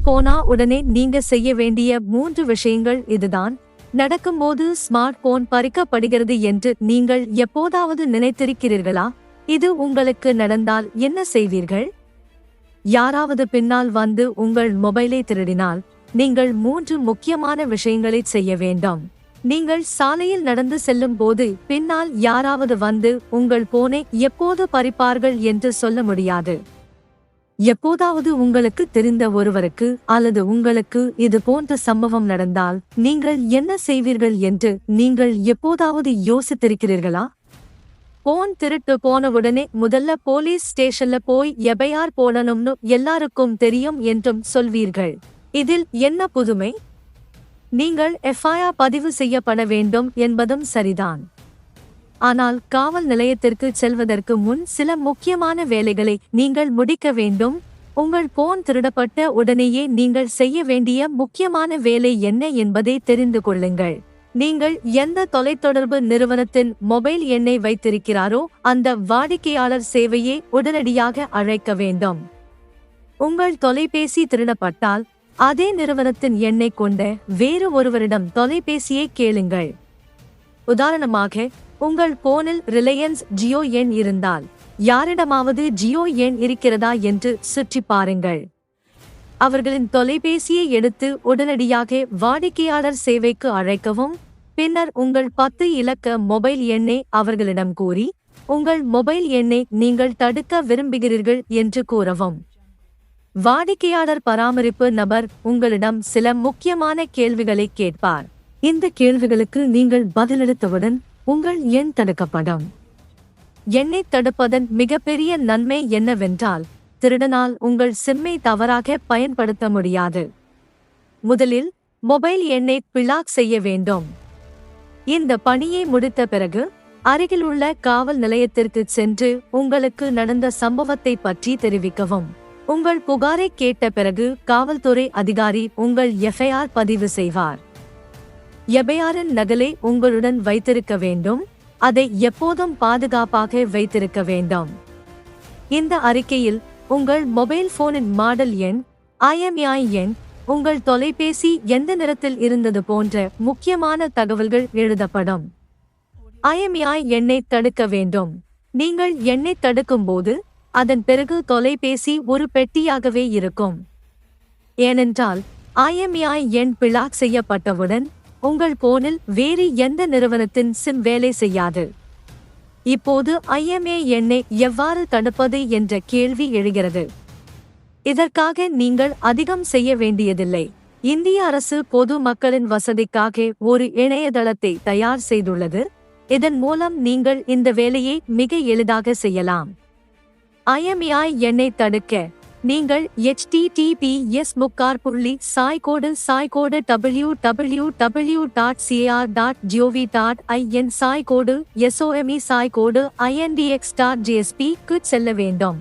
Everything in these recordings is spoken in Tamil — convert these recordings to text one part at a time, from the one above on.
போனா உடனே நீங்க செய்ய வேண்டிய மூன்று விஷயங்கள் இதுதான். நடக்கும்போது ஸ்மார்ட் போன் பறிக்கப்படுகிறது என்று நீங்கள் எப்போதாவது நினைத்திருக்கிறீர்களா? இது உங்களுக்கு நடந்தால் என்ன செய்வீர்கள்? யாராவது பின்னால் வந்து உங்கள் மொபைலை திருடினால் நீங்கள் மூன்று முக்கியமான விஷயங்களை செய்ய வேண்டும். நீங்கள் சாலையில் நடந்து செல்லும் போது பின்னால் யாராவது வந்து உங்கள் போனை எப்போது பறிப்பார்கள் என்று சொல்ல முடியாது. எப்போதாவது உங்களுக்கு தெரிந்த ஒருவருக்கு அல்லது உங்களுக்கு இது போன்ற சம்பவம் நடந்தால் நீங்கள் என்ன செய்வீர்கள் என்று நீங்கள் எப்போதாவது யோசித்திருக்கிறீர்களா? போன் திருட்டு போன உடனே முதல்ல போலீஸ் ஸ்டேஷன்ல போய் எபையார் போடணும்னு எல்லாருக்கும் தெரியும் என்றும் சொல்வீர்கள். இதில் என்ன புதுமை? நீங்கள் எஃப்ஐஆர் பதிவு செய்யப்பட வேண்டும் என்பதும் சரிதான். ஆனால் காவல் நிலையத்திற்கு செல்வதற்கு முன் சில முக்கியமான வேலைகளை நீங்கள் முடிக்க வேண்டும். உங்கள் போன் திருடப்பட்ட உடனேயே நீங்கள் செய்ய வேண்டிய முக்கியமான வேலை என்ன என்பதை தெரிந்து கொள்ளுங்கள். நீங்கள் எந்த தொலைத்தொடர்பு நிறுவனத்தின் மொபைல் எண்ணை வைத்திருக்கிறாரோ அந்த வாடிக்கையாளர் சேவையை உடனடியாக அழைக்க வேண்டும். உங்கள் தொலைபேசி திருடப்பட்டால் அதே நிறுவனத்தின் எண்ணை கொண்ட வேறு ஒருவரிடம் தொலைபேசியை கேளுங்கள். உதாரணமாக உங்கள் போனில் ரிலையன்ஸ் ஜியோ எண் இருந்தால் யாரிடமாவது ஜியோ எண் இருக்கிறதா என்று சுற்றி பாருங்கள். அவர்களின் தொலைபேசியை எடுத்து உடனடியாக வாடிக்கையாளர் சேவைக்கு அழைக்கவும் பின்னர் உங்கள் பத்து இலக்க மொபைல் எண்ணை அவர்களிடம் கூறி உங்கள் மொபைல் எண்ணை நீங்கள் தடுக்க விரும்புகிறீர்கள் என்று கூறவும். வாடிக்கையாளர் பராமரிப்பு நபர் உங்களிடம் சில முக்கியமான கேள்விகளை கேட்பார். இந்த கேள்விகளுக்கு நீங்கள் பதிலளித்தவுடன் உங்கள் எண் தடுக்கப்படும். எண்ணை தடுப்பதன் மிகப்பெரிய நன்மை என்னவென்றால் திருடனால் உங்கள் சிம்மை தவறாக பயன்படுத்த முடியாது. முதலில் மொபைல் எண்ணை பிளாக் செய்ய வேண்டும். இந்த பணியை முடித்த பிறகு அருகிலுள்ள காவல் நிலையத்திற்கு சென்று உங்களுக்கு நடந்த சம்பவத்தை பற்றி தெரிவிக்கவும். உங்கள் புகாரை கேட்ட பிறகு காவல்துறை அதிகாரி உங்கள் எஃப்ஐஆர் பதிவு செய்வார். எபையாரின் நகலை உங்களுடன் வைத்திருக்க வேண்டும். அதை எப்போதும் பாதுகாப்பாக வைத்திருக்க வேண்டும். இந்த அறிக்கையில் உங்கள் மொபைல் போனின் மாடல் எண் ஐஎம்ஐ எண் உங்கள் தொலைபேசி எந்த நிறத்தில் இருந்தது போன்ற முக்கியமான தகவல்கள் எழுதப்படும். ஐஎம்ஐ எண்ணை தடுக்க வேண்டும். நீங்கள் எண்ணை தடுக்கும் போது அதன் பிறகு தொலைபேசி ஒரு பெட்டியாகவே இருக்கும். ஏனென்றால் ஐஎம்ஐ எண் பிளாக் செய்யப்பட்டவுடன் உங்கள் போனில் வேறு எந்த நிறுவனத்தின் சிம் வேலை செய்யாது. இப்போது ஐஎம்ஏ எண்ணை எவ்வாறு தடுப்பது என்ற கேள்வி எழுகிறது. இதற்காக நீங்கள் அதிகம் செய்ய வேண்டியதில்லை. இந்திய அரசு பொது மக்களின் வசதிக்காக ஒரு இணையதளத்தை தயார் செய்துள்ளது. இதன் மூலம் நீங்கள் இந்த வேலையை மிக எளிதாக செய்யலாம். ஐஎம்ஏ எண்ணை தடுக்க நீங்கள் எச்டிடிபிஎஸ் முக்கார் புள்ளி சாய்கோடு சாய்கோடு W W W dot CR dot GOV dot IN சாய்கோடு SOME சாய்கோடு ஐஎன்டிஎக்ஸ் டாட் ஜிஎஸ்பிக்கு செல்ல வேண்டும்.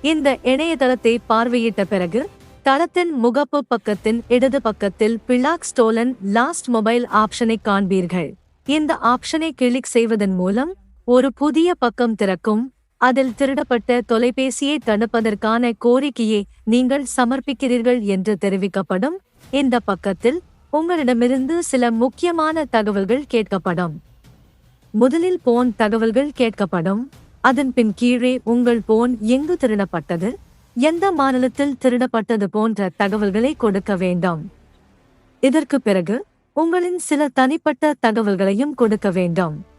இந்த இணையதளத்தை பார்வையிட்ட பிறகு தளத்தின் முகப்பு பக்கத்தின் இடது பக்கத்தில் பிளாக் ஸ்டோலன் லாஸ்ட் மொபைல் ஆப்ஷனை காண்பீர்கள். இந்த ஆப்ஷனை கிளிக் செய்வதன் மூலம் ஒரு புதிய பக்கம் திறக்கும் அதில் திருடப்பட்ட தொலைபேசியை தடுப்பதற்கான கோரிக்கையை நீங்கள் சமர்ப்பிக்கிறீர்கள் என்று தெரிவிக்கப்படும். இந்த பக்கத்தில் உங்களிடமிருந்து சில முக்கியமான தகவல்கள் கேட்கப்படும். முதலில் போன் தகவல்கள் கேட்கப்படும். அதன் பின் கீழே உங்கள் போன் எங்கு திருடப்பட்டது எந்த மாநிலத்தில் திருடப்பட்டது போன்ற தகவல்களை கொடுக்க வேண்டும். இதற்கு பிறகு உங்களின் சில தனிப்பட்ட தகவல்களையும் கொடுக்க வேண்டும்.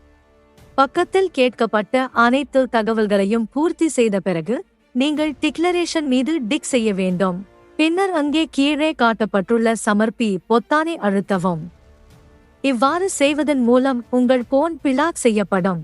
பக்கத்தில் கேட்கப்பட்ட அனைத்து தகவல்களையும் பூர்த்தி செய்த பிறகு நீங்கள் டிக்ளரேஷன் மீது டிக் செய்ய வேண்டும். பின்னர் அங்கே கீழே காட்டப்பட்டுள்ள சமர்ப்பி பொத்தானை அழுத்தவும். இவ்வாறு செய்வதன் மூலம் உங்கள் போன் பிளாக் செய்யப்படும்.